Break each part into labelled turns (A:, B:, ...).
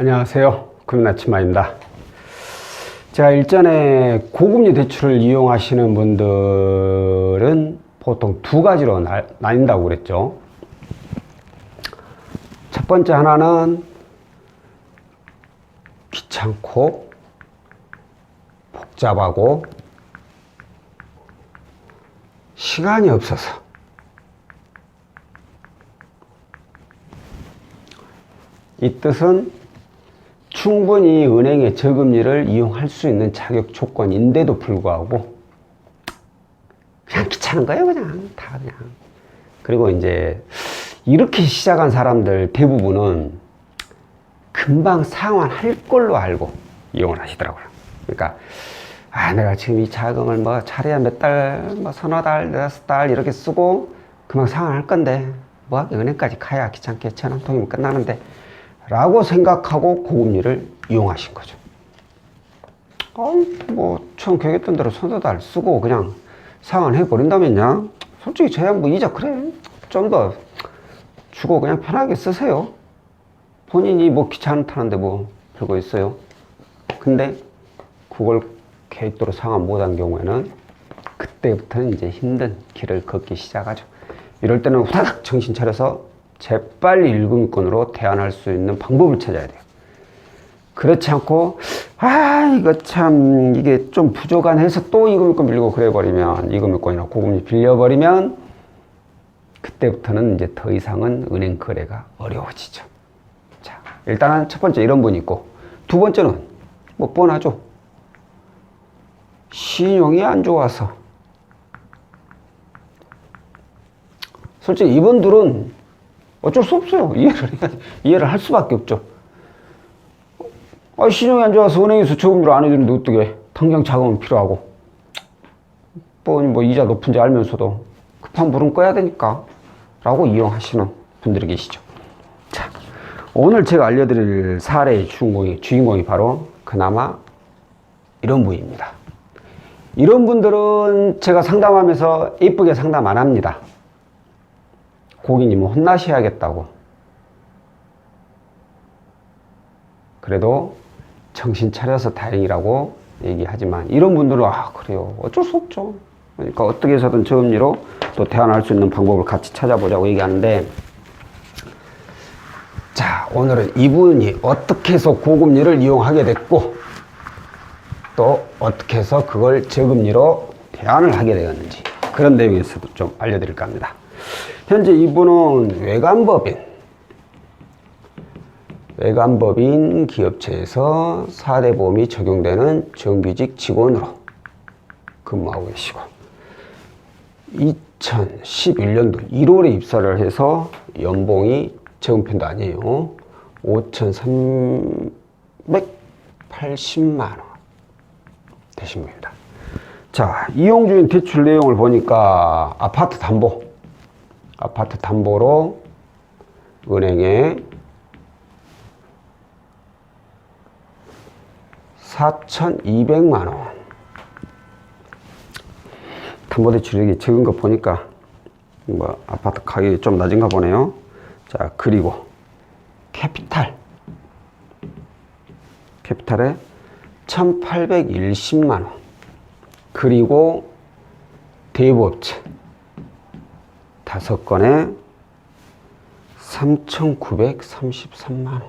A: 안녕하세요. 금나치마입니다. 제가 일전에 고금리 대출을 이용하시는 분들은 보통 두 가지로 나, 나뉜다고 그랬죠. 첫 번째 하나는 귀찮고 복잡하고 시간이 없어서 이 뜻은 충분히 은행의 저금리를 이용할 수 있는 자격 조건인데도 불구하고 그냥 귀찮은 거예요 그냥. 다 그냥. 그리고 이제 이렇게 시작한 사람들 대부분은 금방 상환할 걸로 알고 이용을 하시더라고요. 그러니까 아 내가 지금 이 자금을 뭐 차례야 몇달뭐 서너 달 다섯 달 이렇게 쓰고 금방 상환할 건데 뭐 은행까지 가야 귀찮게 천원 통이면 끝나는데 라고 생각하고 고금리를 이용하신 거죠. 어, 뭐, 처음 계획했던 대로 서너 달 쓰고 그냥 상환해 버린다면야 솔직히 저야 뭐 이자 그래. 좀 더 주고 그냥 편하게 쓰세요. 본인이 뭐 귀찮다는데 뭐 별거 있어요. 근데 그걸 계획대로 상환 못한 경우에는 그때부터는 이제 힘든 길을 걷기 시작하죠. 이럴 때는 후다닥 정신 차려서 재빨리 일금권으로 대안할 수 있는 방법을 찾아야 돼요. 그렇지 않고 아 이거 참 이게 좀 부족한 해서 또 이금권 빌리고 그래 버리면 이금권이나 고금리 빌려 버리면 그때부터는 이제 더 이상은 은행 거래가 어려워지죠. 자 일단은 첫 번째 이런 분이 있고 두 번째는 뭐 뻔하죠. 신용이 안 좋아서 솔직히 이분들은 어쩔 수 없어요. 이해를 이해를 할 수밖에 없죠. 아, 신용이 안 좋아서 은행에서 저금리를 안 해주는데 어떻게 당장 자금은 필요하고 뻔히 뭐 이자 높은지 알면서도 급한 불은 꺼야 되니까 라고 이용하시는 분들이 계시죠. 자, 오늘 제가 알려드릴 사례의 주인공이, 주인공이 바로 그나마 이런 분입니다. 이런 분들은 제가 상담하면서 예쁘게 상담 안 합니다. 고객님은 혼나셔야겠다고. 그래도 정신 차려서 다행이라고 얘기하지만 이런 분들은 아 그래요 어쩔 수 없죠. 그러니까 어떻게 해서든 저금리로 또 대안할 수 있는 방법을 같이 찾아보자고 얘기하는데 자 오늘은 이분이 어떻게 해서 고금리를 이용하게 됐고 또 어떻게 해서 그걸 저금리로 대안을 하게 되었는지 그런 내용에서도 좀 알려드릴까 합니다. 현재 이분은 외관법인, 외관법인 기업체에서 4대 보험이 적용되는 정규직 직원으로 근무하고 계시고, 2011년도 1월에 입사를 해서 연봉이 적은 편도 아니에요. 5,380만원 되신 분입니다. 자, 이용 중인 대출 내용을 보니까 아파트 담보, 아파트 담보로 은행에 4,200만 원. 담보대출이 적은 거 보니까 뭐 아파트 가격이 좀 낮은가 보네요. 자, 그리고 캐피탈. 캐피탈에 1,810만 원. 그리고 대부업체 다섯 건에 3,933만 원.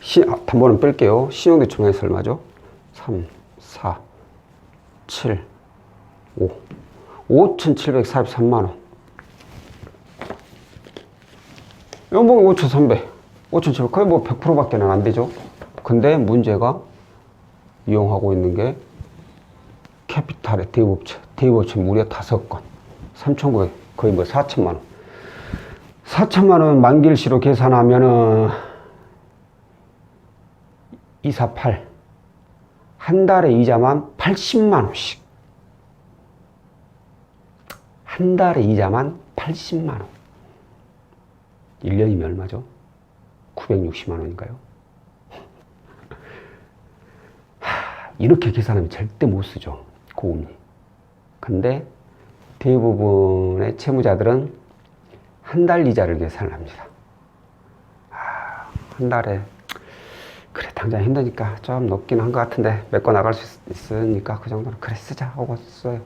A: 시, 아, 담보는 뺄게요. 신용대출에서 얼마죠? 3, 4, 7, 5. 5,743만 원. 연봉이 5,300. 5,700. 거의 뭐 100%밖에 는 안 되죠. 근데 문제가 이용하고 있는 게 캐피탈의 대부업체, 대부업체 무려 다섯 건, 3,900, 거의 뭐 4천만 원. 4천만 원 만기일시로 계산하면은 248. 한 달에 이자만 80만 원씩. 한 달에 이자만 80만 원. 1년이면 얼마죠? 960만 원인가요? 이렇게 계산하면 절대 못 쓰죠. 고금리. 근데 대부분의 채무자들은 한 달 이자를 계산을 합니다. 한 달에 그래 당장 힘드니까 좀 높긴 한 것 같은데 메꿔 나갈 수 있- 있으니까 그 정도는 그래 쓰자 하고 써요.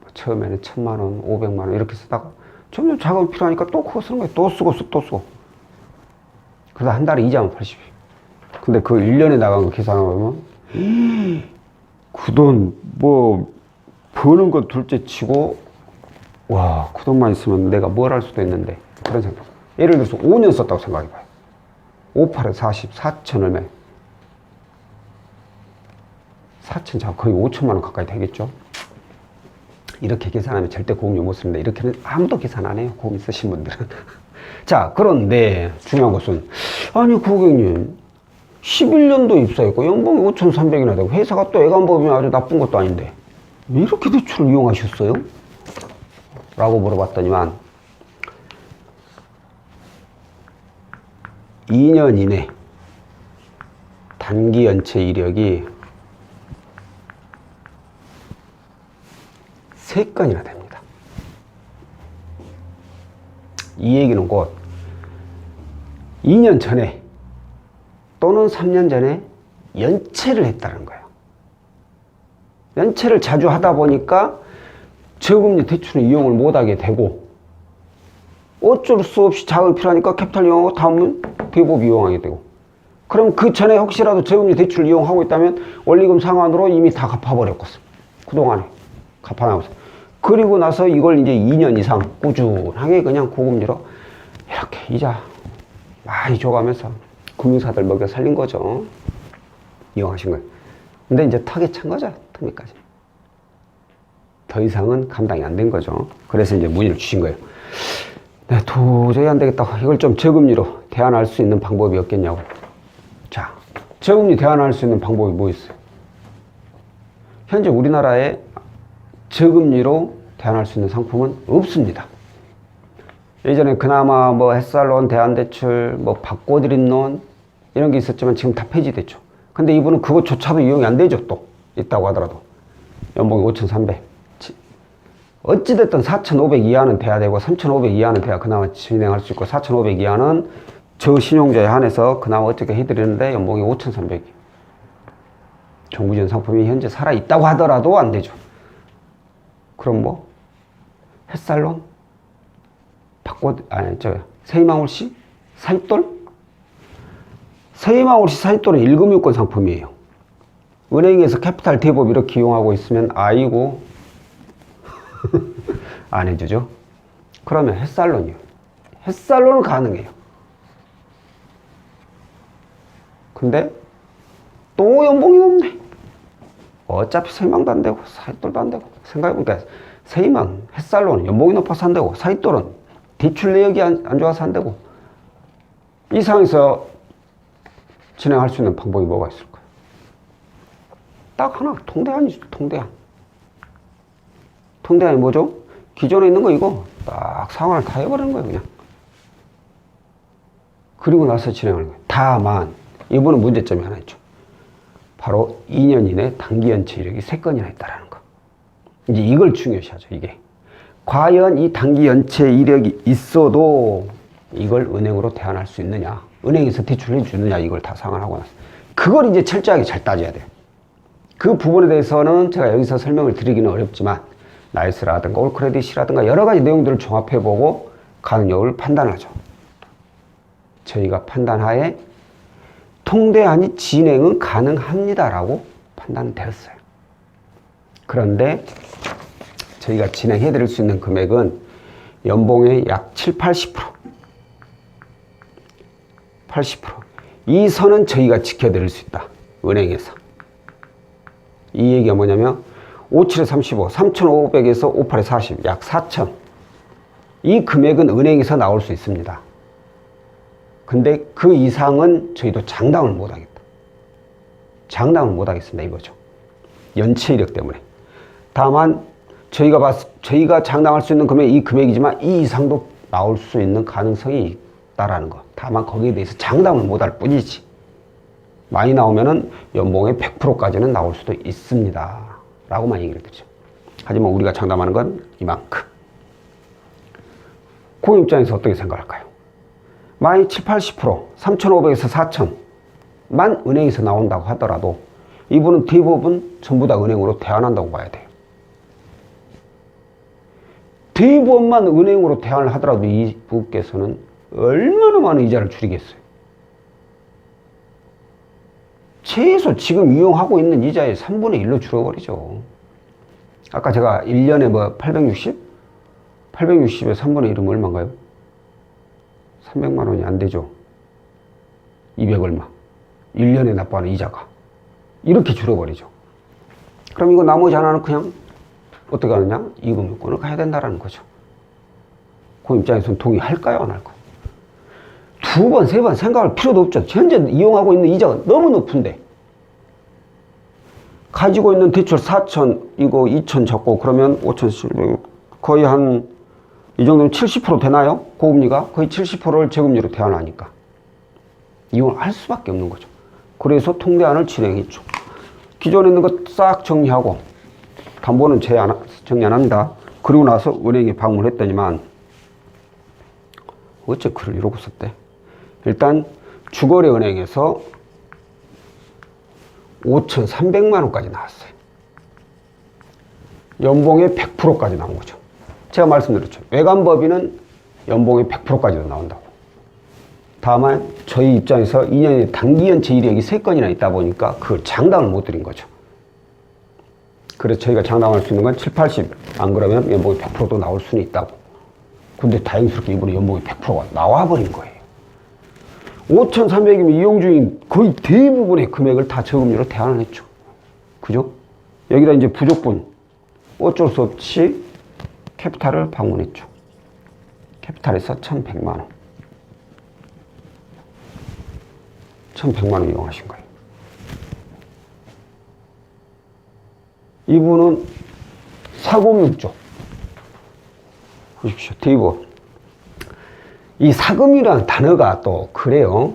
A: 뭐 처음에는 천만 원, 오백만 원 이렇게 쓰다가 점점 자금이 필요하니까 또 그거 쓰는 거예요. 또 쓰고 쓰- 또 쓰고. 그래서 한 달에 이자만 80. 근데 그 1년에 나간 거 계산하면 그돈뭐 버는 건 둘째 치고 와, 그 돈만 있으면 내가 뭘 할 수도 있는데 그런 생각. 예를 들어서 5년 썼다고 생각해봐요. 5, 8에 40, 4천 얼마? 4천 자 거의 5천만 원 가까이 되겠죠. 이렇게 계산하면 절대 고금리 못 씁니다. 이렇게는 아무도 계산 안 해요. 고금 쓰신 분들은. 자, 그런데 중요한 것은 아니 고객님 11년도 입사했고 연봉이 5,300이나 되고 회사가 또 애간법이면 아주 나쁜 것도 아닌데 왜 이렇게 대출을 이용하셨어요? 라고 물어봤더니만 2년 이내 단기 연체 이력이 3건이나 됩니다. 이 얘기는 곧 2년 전에 또는 3년 전에 연체를 했다는 거예요. 연체를 자주 하다 보니까 저금리 대출을 이용을 못하게 되고 어쩔 수 없이 자금이 필요하니까 캐피탈 이용하고 다음은 대법 이용하게 되고. 그럼 그 전에 혹시라도 저금리 대출을 이용하고 있다면 원리금 상환으로 이미 다 갚아버렸거든 그동안에 갚아나면서. 그리고 나서 이걸 이제 2년 이상 꾸준하게 그냥 고금리로 이렇게 이자 많이 줘가면서 금융사들 먹여 살린 거죠. 이용하신 거예요 근데 이제 턱에 찬 거죠 턱에까지 더 이상은 감당이 안 된 거죠. 그래서 이제 문의를 주신 거예요. 네, 도저히 안 되겠다. 이걸 좀 저금리로 대안할 수 있는 방법이 없겠냐고. 자, 저금리 대안할 수 있는 방법이 뭐 있어요? 현재 우리나라에 저금리로 대안할 수 있는 상품은 없습니다. 예전에 그나마 뭐 햇살론, 대안대출, 뭐 바꿔드린 론 이런 게 있었지만 지금 다 폐지됐죠. 근데 이분은 그것조차도 이용이 안 되죠. 또 있다고 하더라도 연봉이 5,300. 어찌됐든 4,500 이하는 돼야 되고 3,500 이하는 돼야 그나마 진행할 수 있고 4,500 이하는 저 신용자에 한해서 그나마 어떻게 해드리는데 연봉이 5,300. 정부 지원 상품이 현재 살아 있다고 하더라도 안 되죠. 그럼 뭐 햇살론 바꿔 아니 저 세이망울씨 사입돌 세이망울씨 사입돌은 1금융권 상품이에요. 은행에서 캐피탈 대법 이렇게 이용하고 있으면 아이고 안 해주죠. 그러면 햇살론이요. 햇살론은 가능해요. 근데 또 연봉이 높네. 어차피 세망도 안 되고 사이돌도 안 되고 생각해보니까 세이망, 햇살론은 연봉이 높아서 안 되고 사이돌은 대출 내역이 안, 안 좋아서 안 되고 이 상황에서 진행할 수 있는 방법이 뭐가 있을까요? 딱 하나. 통대안이죠 통대안 통대안이 뭐죠? 기존에 있는 거 이거 딱 상환을 다 해버리는 거예요 그냥. 그리고 나서 진행하는 거예요. 다만 이번은 문제점이 하나 있죠. 바로 2년 이내 단기 연체 이력이 3건이나 있다라는 거. 이제 이걸 중요시하죠 이게. 과연 이 단기 연체 이력이 있어도 이걸 은행으로 대안할 수 있느냐 은행에서 대출해 주느냐 이걸 다 상환하고 나서. 그걸 이제 철저하게 잘 따져야 돼요 그 부분에 대해서는 제가 여기서 설명을 드리기는 어렵지만 나이스라든가 올크레딧이라든가 여러 가지 내용들을 종합해 보고 가능 여부를 판단하죠. 저희가 판단하에 통대안이 진행은 가능합니다라고 판단되었어요. 그런데 저희가 진행해 드릴 수 있는 금액은 연봉의 약 7, 80%. 80%. 이 선은 저희가 지켜드릴 수 있다. 은행에서. 이 얘기가 뭐냐면 57에 35, 3,500에서 58에 40, 약 4,000. 이 금액은 은행에서 나올 수 있습니다. 근데 그 이상은 저희도 장담을 못 하겠다. 장담을 못 하겠습니다. 이거죠. 연체 이력 때문에. 다만 저희가 봤, 저희가 장담할 수 있는 금액이 이 금액이지만 이 이상도 나올 수 있는 가능성이 있다라는 거. 다만 거기에 대해서 장담을 못 할 뿐이지. 많이 나오면은 연봉의 100%까지는 나올 수도 있습니다. 라고만 얘기를 드리죠. 하지만 우리가 장담하는 건 이만큼. 고객 입장에서 어떻게 생각할까요? 많이 7, 80%, 3,500에서 4,000만 은행에서 나온다고 하더라도 이분은 대부분 전부 다 은행으로 대환한다고 봐야 돼요. 대부분만 은행으로 대환을 하더라도 이 부께서는 얼마나 많은 이자를 줄이겠어요. 최소 지금 이용하고 있는 이자의 3분의 1로 줄어버리죠. 아까 제가 1년에 뭐 860? 860에 3분의 1이면 얼마인가요? 300만 원이 안 되죠. 200 얼마. 1년에 납부하는 이자가. 이렇게 줄어버리죠. 그럼 이거 나머지 하나는 그냥 어떻게 하느냐? 이금융권을 가야 된다라는 거죠. 그 입장에서는 동의할까요? 안 할까요? 두 번, 세 번 생각할 필요도 없죠. 현재 이용하고 있는 이자가 너무 높은데. 가지고 있는 대출 4천, 이거 2천 잡고 그러면 5,700, 거의 한, 이 정도면 70% 되나요? 고금리가? 거의 70%를 저금리로 대환하니까. 이용을 할 수밖에 없는 거죠. 그래서 통대안을 진행했죠. 기존에 있는 것 싹 정리하고, 담보는 제 안, 정리 안 합니다. 그리고 나서 은행에 방문했더니만, 어째 글을 이러고 썼대? 일단, 주거래 은행에서 5,300만 원까지 나왔어요. 연봉의 100%까지 나온 거죠. 제가 말씀드렸죠. 외관법인은 연봉의 100%까지도 나온다고. 다만 저희 입장에서 2년에 단기연 제1이력이 3건이나 있다 보니까 그걸 장담을 못 드린 거죠. 그래서 저희가 장담할 수 있는 건 7, 80. 안 그러면 연봉이 100%도 나올 수는 있다고. 근데 다행스럽게 이번에 연봉이 100%가 나와버린 거예요. 5,300이면 이용 중인 거의 대부분의 금액을 다 저금리로 대환을 했죠. 그죠? 여기다 이제 부족분 어쩔 수 없이 캐피탈을 방문했죠. 캐피탈에서 1,100만 원. 1,100만 원 이용하신 거예요. 이분은 사금융 쪽. 보십시오. 대입원. 이 사금이라는 단어가 또 그래요.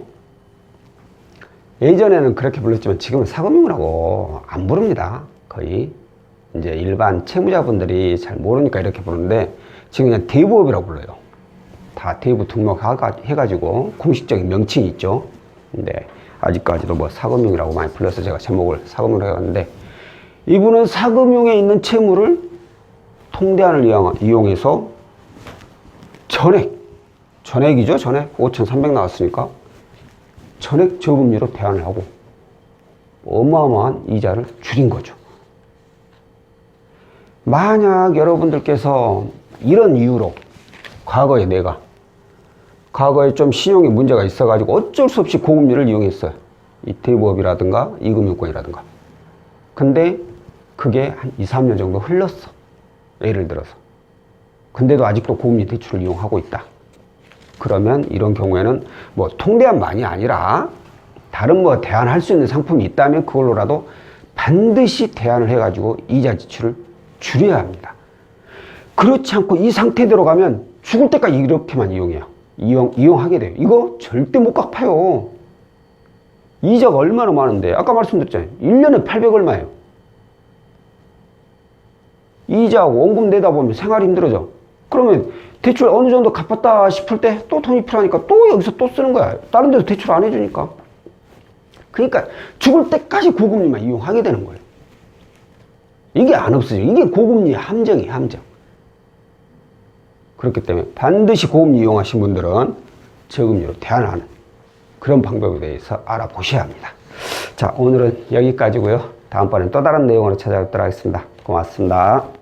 A: 예전에는 그렇게 불렀지만 지금은 사금융이라고 안 부릅니다. 거의. 이제 일반 채무자분들이 잘 모르니까 이렇게 부르는데 지금 그냥 대부업이라고 불러요. 다 대부 등록해가지고 공식적인 명칭이 있죠. 근데 아직까지도 뭐 사금융이라고 많이 불러서 제가 제목을 사금융으로 해왔는데 이분은 사금융에 있는 채무를 통대안을 이용- 이용해서 전액 전액이죠, 전액. 5,300 나왔으니까. 전액 저금리로 대안을 하고 어마어마한 이자를 줄인 거죠. 만약 여러분들께서 이런 이유로 과거에 내가 과거에 좀 신용에 문제가 있어가지고 어쩔 수 없이 고금리를 이용했어요. 이 대부업이라든가 이금융권이라든가. 근데 그게 한 2, 3년 정도 흘렀어. 예를 들어서. 근데도 아직도 고금리 대출을 이용하고 있다. 그러면 이런 경우에는 뭐 통대안만이 아니라 다른 뭐 대안할 수 있는 상품이 있다면 그걸로라도 반드시 대안을 해가지고 이자 지출을 줄여야 합니다. 그렇지 않고 이 상태대로 가면 죽을 때까지 이렇게만 이용해요. 이용, 이용하게 돼요. 이거 절대 못 갚아요. 이자가 얼마나 많은데. 아까 말씀드렸잖아요. 1년에 800 얼마예요. 이자 원금 내다 보면 생활이 힘들어져. 그러면 대출 어느 정도 갚았다 싶을 때 또 돈이 필요하니까 또 여기서 또 쓰는 거야. 다른 데서 대출 안 해주니까. 그러니까 죽을 때까지 고금리만 이용하게 되는 거예요. 이게 안 없어져. 이게 고금리의 함정이에요, 함정. 그렇기 때문에 반드시 고금리 이용하신 분들은 저금리로 대안하는 그런 방법에 대해서 알아보셔야 합니다. 자, 오늘은 여기까지고요. 다음번엔 또 다른 내용으로 찾아뵙도록 하겠습니다. 고맙습니다.